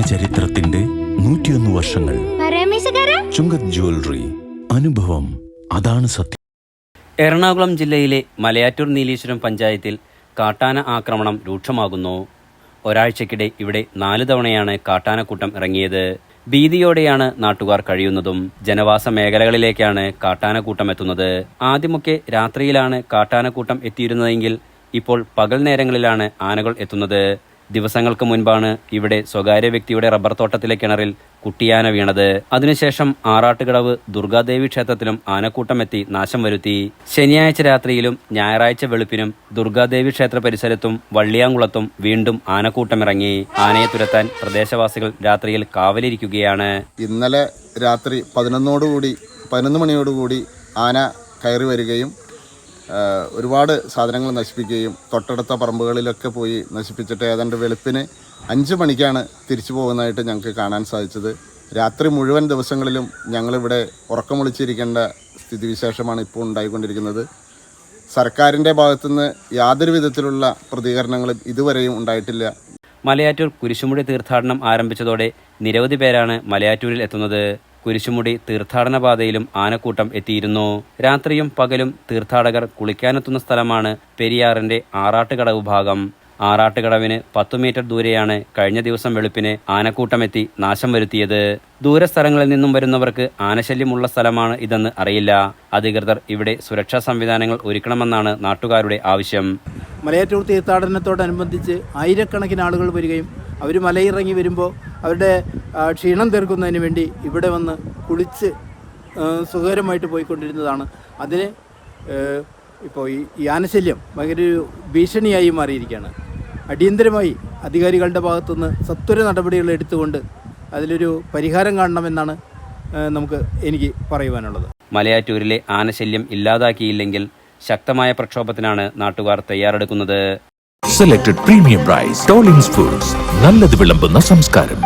ചരിത്രത്തിന്റെ നൂറ്റിയൊന്ന് വർഷങ്ങൾ. ചുങ്കത് ജ്വല്ലറി അനുഭവം അതാണ് സത്യം. എറണാകുളം ജില്ലയിലെ മലയാറ്റൂർ നീലീശ്വരം പഞ്ചായത്തിൽ കാട്ടാന ആക്രമണം രൂക്ഷമാകുന്നു. ഒരാഴ്ചക്കിടെ ഇവിടെ നാല് തവണയാണ് കാട്ടാനക്കൂട്ടം ഇറങ്ങിയത്. ഭീതിയോടെയാണ് നാട്ടുകാർ കഴിയുന്നതും ജനവാസ മേഖലകളിലേക്കാണ് കാട്ടാനക്കൂട്ടം എത്തുന്നത്. ആദ്യമൊക്കെ രാത്രിയിലാണ് കാട്ടാനക്കൂട്ടം എത്തിയിരുന്നതെങ്കിൽ ഇപ്പോൾ പകൽ നേരങ്ങളിലാണ് ആനകൾ എത്തുന്നത്. ദിവസങ്ങൾക്ക് മുൻപാണ് ഇവിടെ സ്വകാര്യ വ്യക്തിയുടെ റബ്ബർ തോട്ടത്തിലെ കിണറിൽ കുട്ടിയാന വീണത്. അതിനുശേഷം ആറാട്ടുകടവ് ദുർഗാദേവി ക്ഷേത്രത്തിലും ആനക്കൂട്ടമെത്തി നാശം വരുത്തി. ശനിയാഴ്ച രാത്രിയിലും ഞായറാഴ്ച വെളുപ്പിനും ദുർഗാദേവി ക്ഷേത്ര പരിസരത്തും വള്ളിയാങ്കുളത്തും വീണ്ടും ആനക്കൂട്ടമിറങ്ങി. ആനയെ തുരത്താൻ പ്രദേശവാസികൾ രാത്രിയിൽ കാവലിരിക്കുകയാണ്. ഇന്നലെ രാത്രി പതിനൊന്നോടുകൂടി പതിനൊന്ന് മണിയോടുകൂടി ആന കയറി വരികയും ഒരുപാട് സാധനങ്ങൾ നശിപ്പിക്കുകയും തൊട്ടടുത്ത പറമ്പുകളിലൊക്കെ പോയി നശിപ്പിച്ചിട്ട് ഏതാണ്ട് വെളുപ്പിന് അഞ്ച് മണിക്കാണ് തിരിച്ചു പോകുന്നതായിട്ട് ഞങ്ങൾക്ക് കാണാൻ സാധിച്ചത്. രാത്രി മുഴുവൻ ദിവസങ്ങളിലും ഞങ്ങളിവിടെ ഉറക്കമൊളിച്ചിരിക്കേണ്ട സ്ഥിതിവിശേഷമാണ് ഇപ്പോൾ ഉണ്ടായിക്കൊണ്ടിരിക്കുന്നത്. സർക്കാരിന്റെ ഭാഗത്തുനിന്ന് യാതൊരു വിധത്തിലുള്ള പ്രതികരണങ്ങളും ഇതുവരെയും ഉണ്ടായിട്ടില്ല. മലയാറ്റൂർ കുരിശുമുടി തീർത്ഥാടനം ആരംഭിച്ചതോടെ നിരവധി പേരാണ് മലയാറ്റൂരിൽ എത്തുന്നത്. കുരിശുമുടി തീർത്ഥാടന പാതയിലും ആനക്കൂട്ടം എത്തിയിരുന്നു. രാത്രിയും പകലും തീർത്ഥാടകർ കുളിക്കാനെത്തുന്ന സ്ഥലമാണ് പെരിയാറിന്റെ ആറാട്ടുകടവ് ഭാഗം. ആറാട്ടുകടവിന് പത്തു മീറ്റർ ദൂരെയാണ് കഴിഞ്ഞ ദിവസം വെളുപ്പിന് ആനക്കൂട്ടമെത്തി നാശം വരുത്തിയത്. ദൂരസ്ഥലങ്ങളിൽ നിന്നും വരുന്നവർക്ക് ആനശല്യമുള്ള സ്ഥലമാണ് ഇതെന്ന് അറിയില്ല. അധികൃതർ ഇവിടെ സുരക്ഷാ സംവിധാനങ്ങൾ ഒരുക്കണമെന്നാണ് നാട്ടുകാരുടെ ആവശ്യം. മലയാറ്റൂർ തീർത്ഥാടനത്തോടനുബന്ധിച്ച് ആയിരക്കണക്കിന് ആളുകൾ വരികയും അവർ മലയിറങ്ങി വരുമ്പോൾ അവരുടെ ക്ഷീണം തീർക്കുന്നതിന് വേണ്ടി ഇവിടെ വന്ന് കുളിച്ച് സുഖകരമായിട്ട് പോയിക്കൊണ്ടിരുന്നതാണ്. അതിന് ഇപ്പോൾ ഈ ആനശല്യം ഭയങ്കര ഒരു ഭീഷണിയായി മാറിയിരിക്കുകയാണ്. അടിയന്തരമായി അധികാരികളുടെ ഭാഗത്തുനിന്ന് സത്വര നടപടികൾ എടുത്തുകൊണ്ട് അതിലൊരു പരിഹാരം കാണണമെന്നാണ് നമുക്ക് എനിക്ക് പറയുവാനുള്ളത്. മലയാറ്റൂരിലെ ആനശല്യം ഇല്ലാതാക്കിയില്ലെങ്കിൽ ശക്തമായ പ്രക്ഷോഭത്തിനാണ് നാട്ടുകാർ തയ്യാറെടുക്കുന്നത്. സെലക്ടഡ് പ്രീമിയം റൈസ് ടോളിംഗ്സ് ഫുഡ്സ് നല്ലത് വിളമ്പുന്ന സംസ്കാരം.